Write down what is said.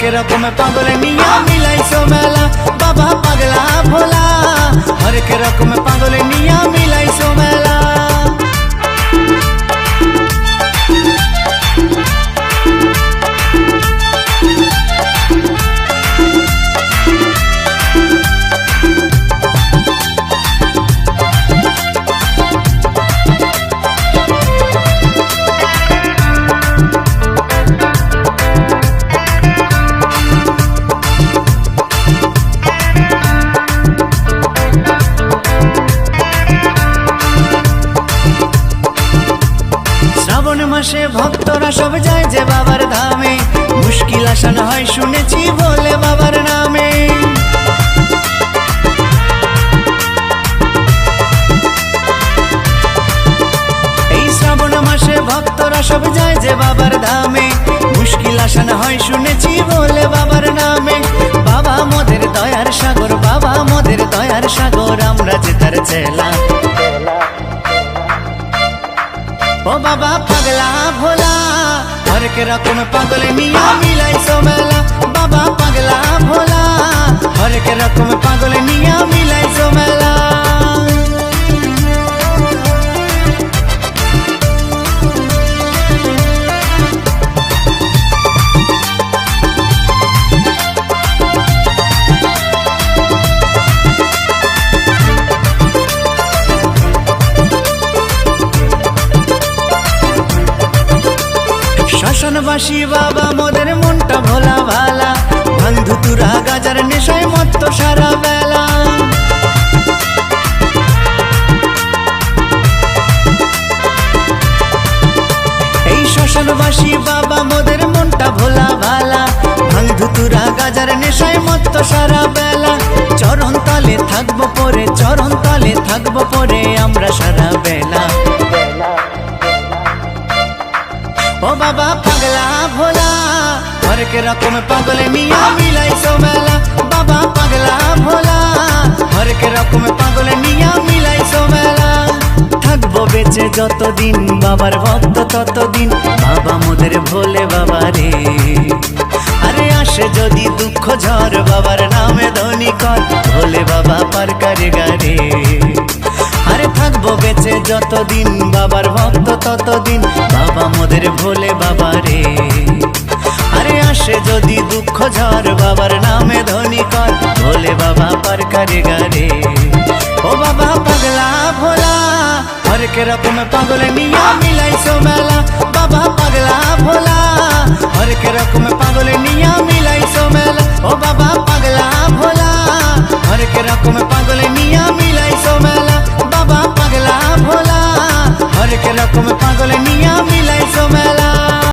হরেক রকম পাগল নিয়া মিলাইছো মেলা বাবা মাসে ভক্তরা সব যায় যে বাবার ধামে। মুশকিল আসান হয়, শুনেছি বলে বাবার নামে। এই শ্রাবণ মাসে ভক্তরা সব যায় যে বাবার ধামে। মুশকিল আসান হয়, শুনেছি বলে বাবার নামে। বাবা মোদের দয়ার সাগর, বাবা মোদের দয়ার সাগর, আমরা যে তার চেলা। ও বাবা পাগলা ভোলা হরেক রকম পাগল নিয়া মিলাইছো মেলা বাবা পাগলা ভোলা হরেক রকম পাগল নিয়া শ্মশানবাসী বাবা, মোদের মনটা ভোলা ভালা। বন্ধু তুরা গাজার নেশায় মত্ত সারা বেলা। এই শ্মশানবাসী বাবা, মোদের মনটা ভোলা ভালা। বন্ধু তুরা গাজার নেশায় মত্ত সারা বেলা। চরণ তলে থাকব পরে, চরণ তলে থাকব পরে আমরা সারা বেলা। হরেক রকম পাগল নিয়া মিলাইছো মেলা বাবা পাগলা ভোলা। হরেক রকম পাগল নিয়া মিলাইছো মেলা থাকব বেঁচে যতদিন, বাবার ভক্ত ততদিন, বাবা মোদের ভোলে বাবা রে। আরে আসে যদি দুঃখ ঝড়, বাবার নামে ধনী কর, ভোলে বাবা পার করে গারে। আরে থাকব বেঁচে যতদিন, বাবার ভক্ত ততদিন, বাবা মোদের ভোলে বাবা বাবা পার করে গারে ও বাবা পাগলা ভোলা হরেক রকম পাগল নিয়া মিলাইছো মেলা বাবা